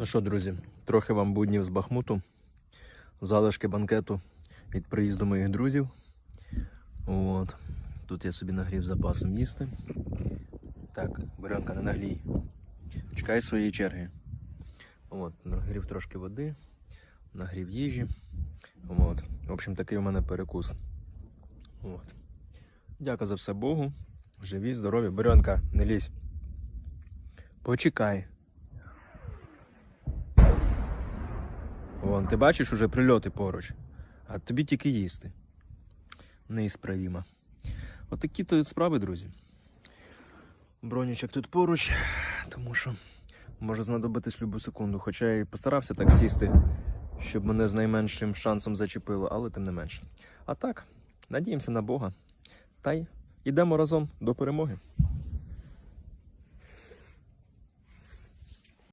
Ну що, друзі, трохи вам буднів з Бахмуту, залишки банкету від приїзду моїх друзів. От. Тут я собі нагрів запасом їсти. Так, Бурянка, не наглій. Чекай своєї черги. От, нагрів трошки води, нагрів їжі. От. В общем, такий у мене перекус. От. Дяка за все Богу. Живі, здорові. Бурянка, не лізь. Почекай. Вон, ти бачиш уже прильоти поруч, а тобі тільки їсти. Неісправімо. Отакі то справи, друзі. Бронічок тут поруч, тому що може знадобитись любу секунду. Хоча я і постарався так сісти, щоб мене з найменшим шансом зачепило, але тим не менше. А так, надіємося на Бога. Та й ідемо разом до перемоги.